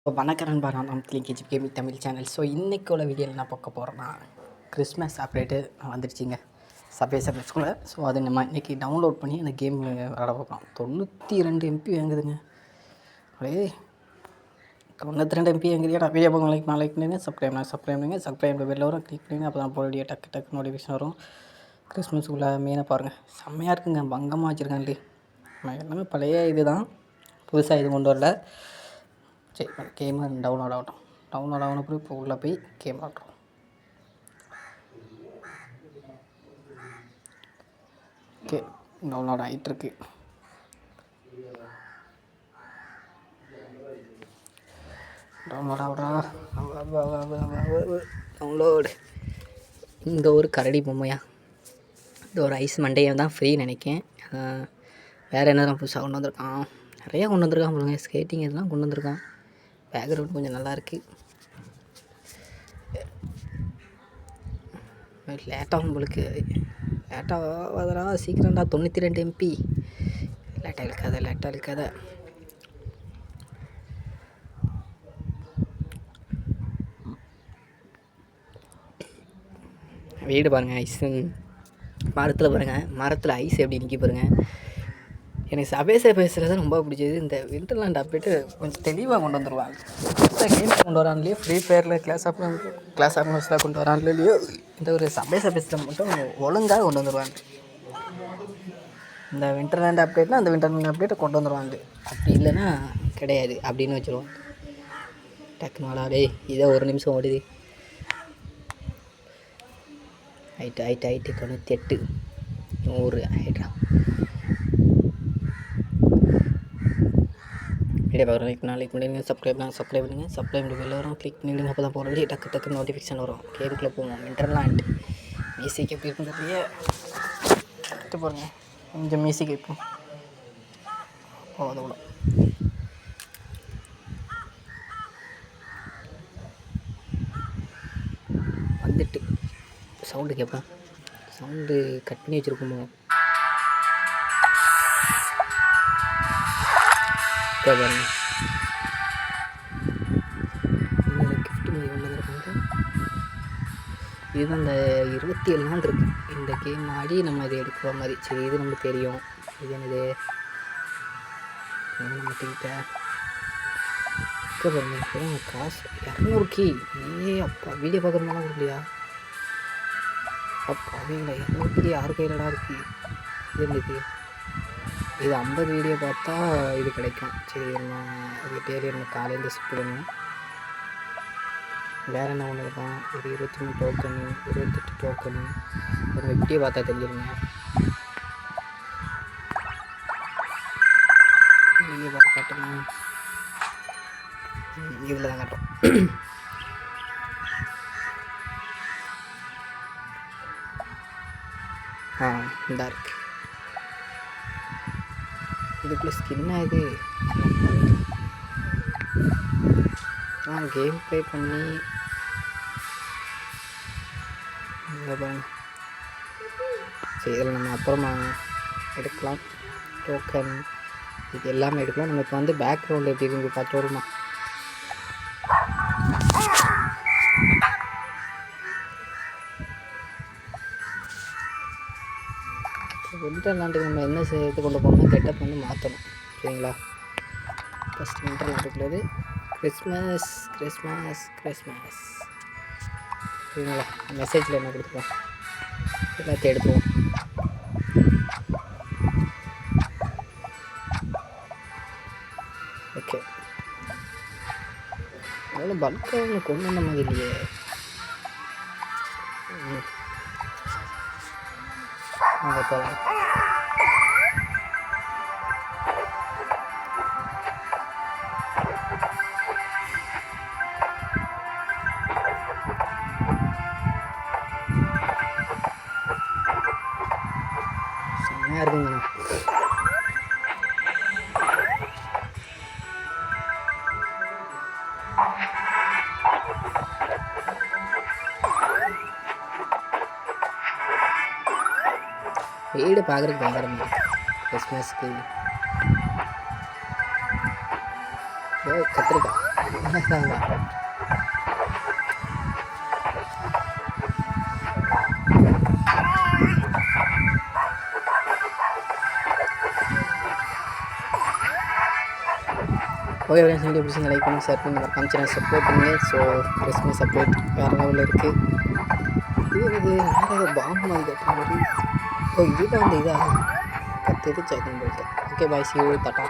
இப்போ வணக்கம் நண்பா நான் நம்ம KG gaming Tamil channel so இன்றைக்கு உள்ள வீடியோவில் நான் பார்க்க போகிறேன்னா கிறிஸ்மஸ் அப்டேட்டு வந்துடுச்சிங்க. சபே சபேஸ்குள்ளே ஸோ அதை நம்ம இன்றைக்கி டவுன்லோட் பண்ணி அந்த கேம் விளாட பார்க்கலாம் தொண்ணூற்றி ரெண்டு எம்பி வாங்குதுங்க. அப்படியே தொண்ணூற்றி ரெண்டு எம்பி வாங்குறியா வீடியோ பார்க்க லைக் லைக் பண்ணுங்க சப்ஸ்கிரைப் பண்ணுங்க சப்ஸ்கிரைப் பண்ணுங்க. சப்ஸ்கிரைப் பெல் வரும் கிளிக் பண்ணுங்க. அப்போ தான் போட வீடியோ டக்கு டக்கு நோட்டிஃபிகேஷன் வரும். கிறிஸ்மஸுக்குள்ளே மெயினாக பாருங்கள் செம்மையாக இருக்குங்க. பங்கமாக வச்சுருக்காங்களே எல்லாமே பழைய இது தான் புதுசாக இது கொண்டு வரல. சரி கேமு டவுன்லோட் ஆகட்டும். டவுன்லோட் ஆகின பிறகு இப்போ உள்ளே போய் கேம் ஆடுறோம் ஓகே டவுன்லோட் ஆகிட்டுருக்கு டவுன்லோட் ஆகுறா டவுன்லோடு இந்த ஒரு கரடி பொம்மையா? இந்த ஒரு ஐஸ் மண்டையை தான் ஃப்ரீ நினைக்கேன். வேறு என்ன தான் புதுசாக கொண்டு வந்திருக்கான்? நிறையா கொண்டு வந்திருக்கான் பாருங்க ஸ்கேட்டிங் இதெல்லாம் கொண்டு வந்திருக்கான். பேக்ரவுண்ட் கொஞ்சம் நல்லாயிருக்கு. லேட்டாக உங்களுக்கு லேட்டாக லேட்டாகாதடா சீக்கிரம்டா. தொண்ணூற்றி ரெண்டு எம்பி லேட்டாக இருக்காத லேட்டாக இருக்காத வீடு பாருங்கள் ஐஸ். மரத்தில் பாருங்கள் மரத்தில் ஐஸ் எப்படி நிற்கி பாருங்கள் எனக்கு சபேச பேசுகிறது ரொம்ப பிடிச்சது. இந்த விண்டர்லாண்ட் அப்டேட்டு கொஞ்சம் தெளிவாக கொண்டு வந்துடுவாங்க கேம்ஸ் கொண்டு வரான்லையோ ஃப்ரீ ஃபயரில் கிளாஸ் ஆஃப் கிளாஸ் ஆஃப் நோட்ஸில் கொண்டு வரான்லையோ இந்த ஒரு சபேச பேசுகிறத மட்டும் ஒழுங்காக கொண்டு வந்துடுவாங்க இந்த விண்டர்லேண்ட் அப்டேட்னா அந்த விண்டர்லேண்ட் அப்டேட்டை கொண்டு வந்துடுவாங்க அப்படி இல்லைன்னா கிடையாது அப்படின்னு வச்சுருவாங்க. டக்குனாலா இதை ஒரு நிமிஷம் ஓடுது. ஹைட்டு ஹைட்டு ஹைட்டு தொண்ணூற்றி எட்டு. நூறு ஹைட்ரா வீடியோ பார்க்குறோம் லைக் பண்ணால் லைக் பண்ணிடுங்க சப்ஸ்கிரைப் பண்ணால் சப்ஸ்கிரைப் பண்ணுங்கள் சப்ஸ்கிரைப் பண்ணி வெளில வரும் கிளிக் பண்ணிவிடுங்க அப்போ தான் போகிற டக்கு டக்கு நோட்டிஃபிகேஷன் வரும். கேமுக்குள்ளே போவோம் இன்டர்லாண்ட் மியூசிக் எப்படி இருக்கும் தெரிய எடுத்து போகிறேங்க கொஞ்சம் மியூசிக் இருக்கும் அவ்வளோ வந்துட்டு. சவுண்டு கேட்பேன் சவுண்டு கட் பண்ணி வச்சுருக்கோமோ? பாருங்க. இது அந்த இருபத்தி ஏழு நாள் இருக்கு. இந்த கேம் ஆடி நம்ம இதை எடுக்கிற மாதிரி. சரி இது நமக்கு தெரியும். இது என்னது? நம்ம பாருங்க. காசு. இரநூறு கீ ஏ அப்பா வீடியோ பார்க்குறதுனால இல்லையா? அப்பா வீங்களா இரநூறு கீ யார் கையிலடா இருக்கு? இது என்னது? இது ஐம்பது வீடியோ பார்த்தா இது கிடைக்கும். சரி நான் இது டெய்லி நம்ம காலையில் ஷிஃப்ட் வேறு என்ன ஒன்று இருக்கான் ஒரு இருபத்தி மூணு டோக்கனு இருபத்தெட்டு டோக்கனு ஒரு வெட்டியை பார்த்தா தெரிஞ்சிருங்க. வீடியோ பார்த்து காட்டுங்க இதில் தான் காட்டும். ஆ இந்த இருக்குது இதுக்குள்ளே ஸ்கின்னா இது? நான் கேம் ப்ளே பண்ணி. பாருங்க. சரி இதில் நம்ம அப்புறமா எடுக்கலாம். டோக்கன் இது எல்லாமே எடுக்கலாம். நம்ம இப்போ வந்து பேக்ரவுண்ட் எப்படி இருக்கு பார்த்து வருமா விண்டர்லாண்டுக்கு நம்ம என்ன இது கொண்டு போகணும்னா கெட்டப் வந்து மாற்றணும் சரிங்களா ஃபஸ்ட் விண்டர்லாண்டுக்குள்ளது கிறிஸ்மஸ் கிறிஸ்மஸ் கிறிஸ்மஸ் சரிங்களா மெசேஜில் என்ன கொடுத்துருவோம் எல்லாத்தையும் எடுப்போம் ஓகே அவ்வளோ பல்காக ஒன்று கொண்டு வந்த மாதிரி இல்லையே. அங்கே போகலாம் செம்மையாக இருக்குங்க வீடு பார்க்குறதுக்கு பயங்கரமாக கிறிஸ்மஸ்க்கு ஓ கத்திரிக்காய் ஓகே ஃப்ரெண்ட்ஸ் வீடியோ பிடிச்சிங்க லைக் பண்ணி ஷேர் பண்ணி மறக்காம சேனல் சப்போர்ட் பண்ணுங்க ஸோ கிறிஸ்மஸ் அப்டேட் வேறு லெவலில் இருக்குது இது இது நிறைய பாம்பு மாதிரி கட்டுற மாதிரி ஓ இதுதான் அந்த இதா கற்று எது checking okay bye see tata